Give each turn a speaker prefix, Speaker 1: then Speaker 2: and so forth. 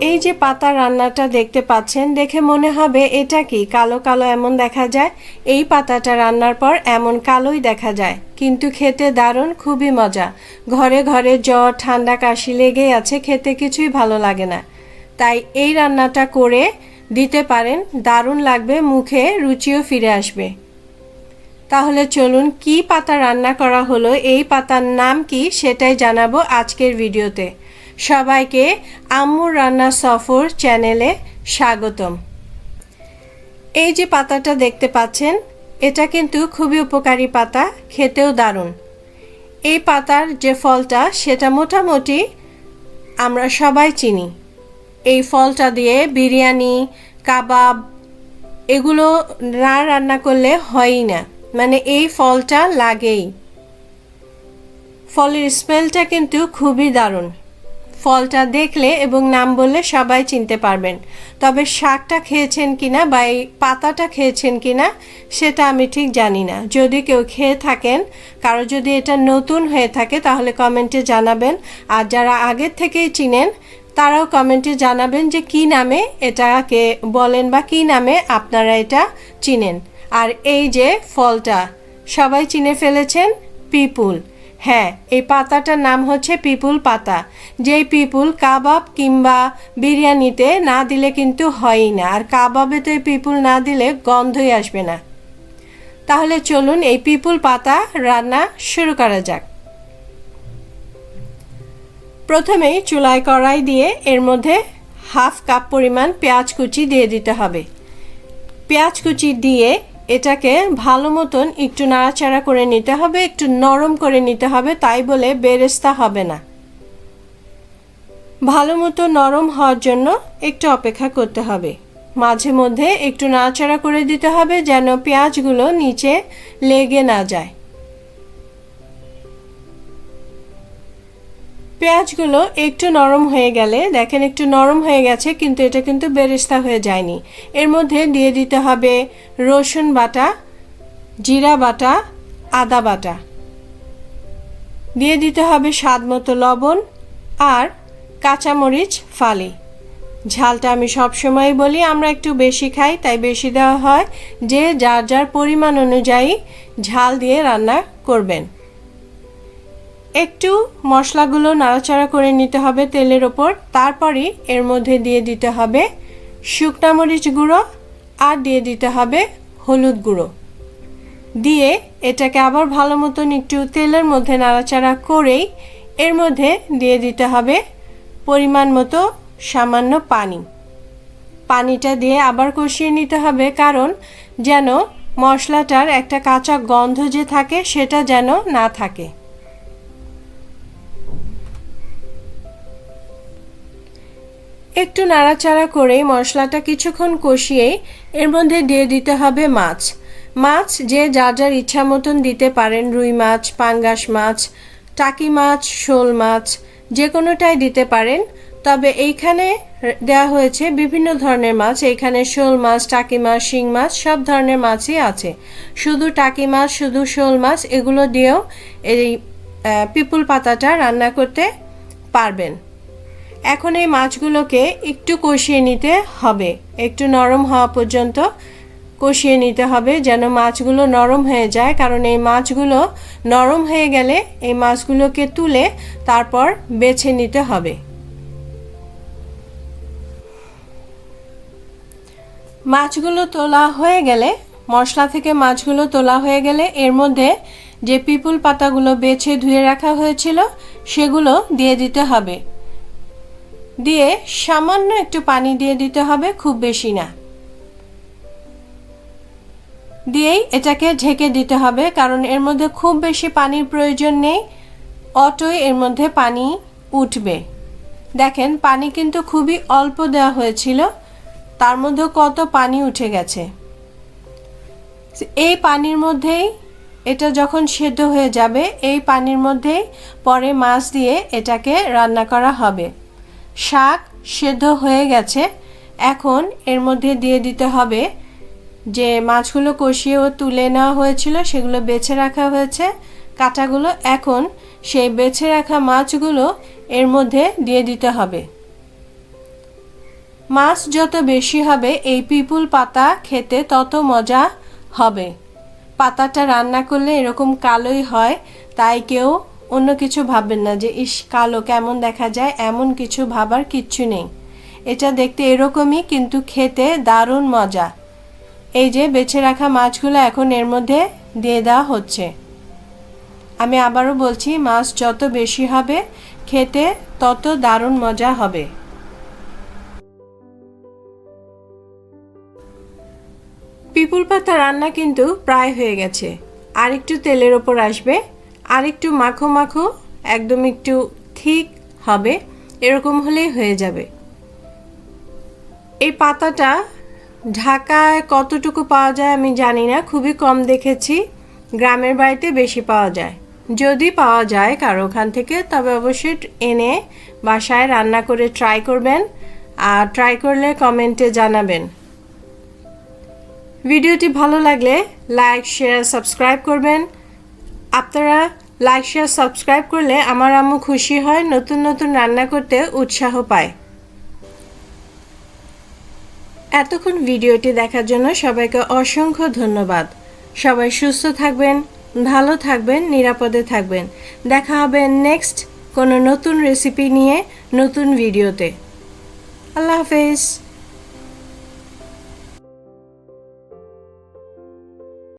Speaker 1: এই যে পাতা রান্নাটা দেখতে পাচ্ছেন, দেখে মনে হবে এটা কি? কালো কালো এমন দেখা যায়। এই পাতাটা রান্নার পর এমন কালোই দেখা যায়। কিন্তু খেতে দারুণ, খুবই মজা। ঘরে ঘরে জ্বর, ঠান্ডা, কাশি লেগেই আছে, খেতে কিছুই ভালো লাগে না। তাই এই রান্নাটা করে দিতে পারেন, দারুণ লাগবে, মুখে রুচিও ফিরে আসবে। তাহলে চলুন, কি পাতা রান্না করা হলো, এই পাতার নাম কি সেটাই জানাব আজকের ভিডিওতে। সবাইকে আম্মুর রান্না সফর চ্যানেলে স্বাগতম। এই যে পাতাটা দেখতে পাচ্ছেন, এটা কিন্তু খুবই উপকারী পাতা, খেতেও দারুণ। এই পাতার যে ফলটা, সেটা মোটামুটি আমরা সবাই চিনি। এই ফলটা দিয়ে বিরিয়ানি, কাবাব, এগুলো না রান্না করলে হয়ই না। মানে এই ফলটা লাগেই। ফলের স্মেলটা কিন্তু খুবই দারুণ। ফলটা দেখলে এবং নাম বললে সবাই চিনতে পারবেন। তবে শাকটা খেয়েছেন কিনা বা এই পাতাটা খেয়েছেন কিনা, সেটা আমি ঠিক জানি না। যদি কেউ খেয়ে থাকেন, কারও যদি এটা নতুন হয়ে থাকে, তাহলে কমেন্টে জানাবেন। আর যারা আগের থেকেই চিনেন, তারাও কমেন্টে জানাবেন যে কি নামে এটাকে বলেন বা কি নামে আপনারা এটা চিনেন। আর এই যে ফলটা, সবাই চিনে ফেলেছেন পিপুল। হ্যাঁ এই পাতাটার নাম হচ্ছে পিপুল পাতা। যেই পিপুল কাবাব কিংবা বিরিয়ানিতে না দিলে কিন্তু হয়ই না, আর কাবাবে তো এই পিপুল না দিলে গন্ধই আসবে না। তাহলে চলুন এই পিপুল পাতা রান্না শুরু করা যাক। প্রথমেই চুলায় কড়াই দিয়ে এর মধ্যে হাফ কাপ পরিমাণ পেঁয়াজ কুচি দিয়ে দিতে হবে। পেঁয়াজ কুচি দিয়ে এটাকে ভালো মতন একটু নাড়াচাড়া করে নিতে হবে, একটু নরম করে নিতে হবে, তাই বলে বেরেস্তা হবে না। ভালো মতো নরম হওয়ার জন্য একটু অপেক্ষা করতে হবে। মাঝে মধ্যে একটু নাড়াচাড়া করে দিতে হবে যেন পেঁয়াজগুলো নিচে লেগে না যায়। পেঁয়াজগুলো একটু নরম হয়ে গেলে, দেখেন একটু নরম হয়ে গেছে, কিন্তু এটা কিন্তু বেরেস্তা হয়ে যায়নি। এর মধ্যে দিয়ে দিতে হবে রসুন বাটা, জিরা বাটা, আদা বাটা। দিয়ে দিতে হবে স্বাদ মতো লবণ আর কাঁচামরিচ, ফালি। ঝালটা আমি সবসময় বলি, আমরা একটু বেশি খাই, তাই বেশি দেওয়া হয়। যে যার যার পরিমাণ অনুযায়ী ঝাল দিয়ে রান্না করবেন। একটু মশলাগুলো নাড়াচাড়া করে নিতে হবে তেলের ওপর। তারপরই এর মধ্যে দিয়ে দিতে হবে শুকনা মরিচ গুঁড়ো আর দিয়ে দিতে হবে হলুদ গুঁড়ো। দিয়ে এটাকে আবার ভালো মতন একটু তেলের মধ্যে নাড়াচাড়া করেই এর মধ্যে দিয়ে দিতে হবে পরিমাণ মতো সামান্য পানি। পানিটা দিয়ে আবার কষিয়ে নিতে হবে কারণ যেন মশলাটার একটা কাঁচা গন্ধ যে থাকে সেটা যেন না থাকে। একটু নাড়াচাড়া করে মশলাটা কিছুক্ষণ কষিয়ে এর মধ্যে দিয়ে দিতে হবে মাছ। মাছ যে যার যার ইচ্ছা মতন দিতে পারেন, রুই মাছ, পাঙ্গাস মাছ, টাকি মাছ, শোল মাছ, যে কোনোটাই দিতে পারেন। তবে এইখানে দেয়া হয়েছে বিভিন্ন ধরনের মাছ। এইখানে শোল মাছ, টাকি মাছ, শিং মাছ, সব ধরনের মাছই আছে। শুধু টাকি মাছ, শুধু শোল মাছ, এগুলো দিয়েও এই পিপুল পাতাটা রান্না করতে পারবেন। এখন এই মাছগুলোকে একটু কষিয়ে নিতে হবে। একটু নরম হওয়া পর্যন্ত কষিয়ে নিতে হবে যেন মাছগুলো নরম হয়ে যায়। কারণ এই মাছগুলো নরম হয়ে গেলে এই মাছগুলোকে তুলে তারপর বেছে নিতে হবে। মাছগুলো তোলা হয়ে গেলে, মশলা থেকে মাছগুলো তোলা হয়ে গেলে এর মধ্যে যে পিপুল পাতাগুলো বেছে ধুয়ে রাখা হয়েছিল, সেগুলো দিয়ে দিতে হবে। দিয়ে সামান্য একটু পানি দিয়ে দিতে হবে, খুব বেশি না। দিয়েই এটাকে ঢেকে দিতে হবে, কারণ এর মধ্যে খুব বেশি পানির প্রয়োজন নেই অটোই এর মধ্যে পানি উঠবে। দেখেন, পানি কিন্তু খুবই অল্প দেওয়া হয়েছিল, তার মধ্যে কত পানি উঠে গেছে। এই পানির মধ্যেই এটা যখন সেদ্ধ হয়ে যাবে, এই পানির মধ্যেই পরে মাছ দিয়ে এটাকে রান্না করা হবে। শাক সেদ্ধ হয়ে গেছে। এখন এর মধ্যে দিয়ে দিতে হবে যে মাছগুলো কষিয়ে ও তুলে নেওয়া হয়েছিল, সেগুলো বেছে রাখা হয়েছে। কাঁটাগুলো এখন সেই বেছে রাখা মাছগুলো এর মধ্যে দিয়ে দিতে হবে। মাছ যত বেশি হবে, এই পিপুল পাতা খেতে তত মজা হবে। পাতাটা রান্না করলে এরকম কালোই হয়, তাই কেউ অন্য কিছু ভাববেন না যে ইস কালো কেমন দেখা যায়, এমন কিছু ভাবার কিচ্ছু নেই। এটা দেখতে এরকমই, কিন্তু খেতে দারুণ মজা। এই যে, বেছে রাখা মাছগুলো এখন এর মধ্যে দিয়ে দেওয়া হচ্ছে। আমি আবারও বলছি, মাছ যত বেশি হবে, খেতে তত দারুণ মজা হবে। পিপুল পাতা রান্না কিন্তু প্রায় হয়ে গেছে। আর একটু তেলের ওপর আসবে। আর একটু মাখো মাখো, একদম একটু ঠিক হবে, এরকম হলেই হয়ে যাবে। এই পাতাটা ঢাকায় কতটুকু পাওয়া যায় আমি জানি না, খুবই কম দেখেছি, গ্রামের বাড়িতে বেশি পাওয়া যায়। যদি পাওয়া যায় কারও ওখান থেকে, তবে অবশ্যই এনে বাসায় রান্না করে ট্রাই করবেন, আর ট্রাই করলে কমেন্টে জানাবেন। ভিডিওটি ভালো লাগলে লাইক শেয়ার সাবস্ক্রাইব করবেন। আপনারা লাইক শেয়ার সাবস্ক্রাইব করলে আমার আম্মু খুশি হয়, নতুন নতুন রান্না করতে উৎসাহ পায়। এতক্ষণ ভিডিওটি দেখার জন্য সবাইকে অসংখ্য ধন্যবাদ। সবাই সুস্থ থাকবেন, ভালো থাকবেন, নিরাপদে থাকবেন। দেখা হবে নেক্সট কোনো নতুন রেসিপি নিয়ে নতুন ভিডিওতে। আল্লাহ হাফেজ।